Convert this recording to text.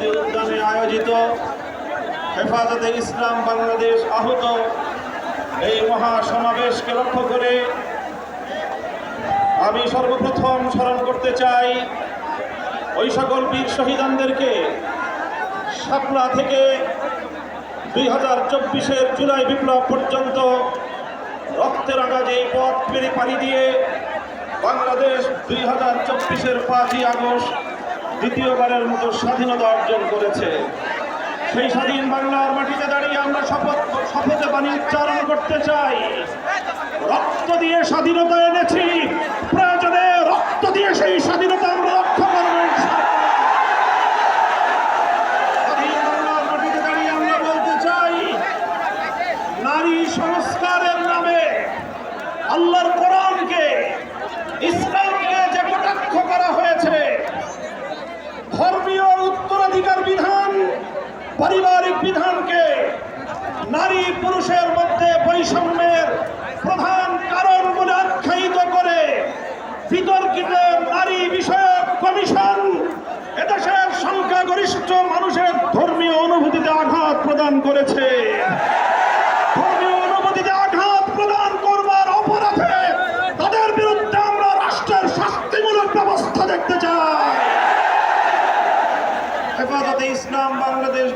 শক্তি উদ্যানে আয়োজিত হেফাজতে ইসলাম বাংলাদেশ আহত এই মহাসমাবেশকে লক্ষ্য করে আমি সর্বপ্রথম স্মরণ করতে চাই ওই সকল বীর শহীদানদেরকে শাপলা থেকে দুই হাজার চব্বিশের জুলাই বিপ্লব পর্যন্ত রক্তের আগাজে পথ পেরে পাড়ি দিয়ে বাংলাদেশ দুই হাজার চব্বিশের পাঁচই আগস্ট দ্বিতীয়বারের মতো স্বাধীনতা অর্জন করেছে। সেই স্বাধীন বাংলার মাটিতে দাঁড়িয়ে আমরা শপথ, শপথে বাণী উচ্চারণ করতে চাই। রক্ত দিয়ে স্বাধীনতা এনেছি, প্রয়োজনে রক্ত দিয়ে সেই স্বাধীনতা আমরা রক্ষা সংস্কারের নামে আল্লাহর কোরআনকে ইসলামকে পারিবারিক বিধানকে নারী পুরুষের মধ্যে বৈষম্যের প্রধান কারণ বলে আখ্যায়িত করে বিতর্কিত নারী বিষয়ক কমিশন এদেশের সংখ্যাগরিষ্ঠ মানুষের ধর্মীয় অনুভূতিতে আঘাত প্রদান করেছে। ধর্মীয় অনুভূতিতে আঘাত প্রদান করবার তাদের বিরুদ্ধে আমরা রাষ্ট্রের ব্যবস্থা দেখতে চাই। ইসলাম বাংলাদেশ